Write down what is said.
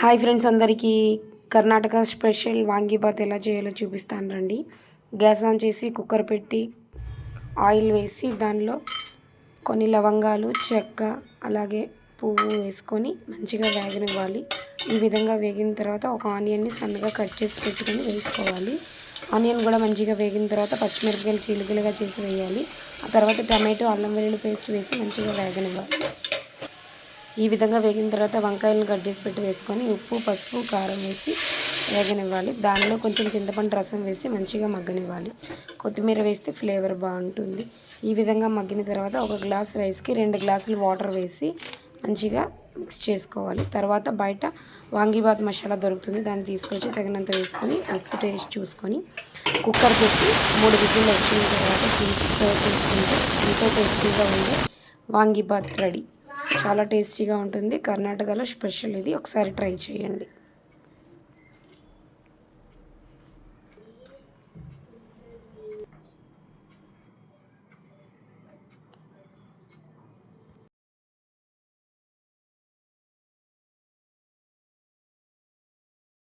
Hi friends అందరికీ Karnataka special vangibath ఎలా చేయాలో చూపిస్తాను రండి. గ్యాస్ ఆన్ చేసి కుక్కర్ పెట్టి ఆయిల్ వేసి దానిలో కొన్ని లవంగాలు చెక్క అలాగే పువ్వు వేసుకొని మంచిగా వేగనివ్వాలి. ఈ విధంగా వేగిన తర్వాత ఒక ఆనియన్ని సన్నగా కట్ చేసి పెట్టుకొని వేసుకోవాలి. ఆనియన్ కూడా మంచిగా వేగిన తర్వాత పచ్చిమిరపకాయలు చిలుకలుగా చేసి వేయాలి. ఆ తర్వాత టమాటో అల్లం వెల్లుల్లి పేస్ట్ వేసి మంచిగా వేగనివ్వాలి. ఈ విధంగా వేగిన తర్వాత వంకాయలను కట్ చేసి పెట్టి వేసుకొని ఉప్పు పసుపు కారం వేసి వేగనివ్వాలి. దానిలో కొంచెం చింతపండు రసం వేసి మంచిగా మగ్గనివ్వాలి. కొత్తిమీర వేస్తే ఫ్లేవర్ బాగుంటుంది. ఈ విధంగా మగ్గిన తర్వాత ఒక గ్లాస్ రైస్కి రెండు గ్లాసులు వాటర్ వేసి మంచిగా మిక్స్ చేసుకోవాలి. తర్వాత బయట వాంగీబాత్ మసాలా దొరుకుతుంది. దాన్ని తీసుకొచ్చి తగినంత వేసుకొని ఉప్పు టేస్ట్ చూసుకొని కుక్కర్ పెట్టి మూడు విజిల్లు వచ్చిన తర్వాత తీసి సర్వ్ చేసుకుంటే ఎంతో టేస్టీగా ఉండే వాంగీబాత్ రెడీ. చాలా టేస్టీగా ఉంటుంది. కర్ణాటకలో స్పెషల్ ఇది. ఒకసారి ట్రై చేయండి.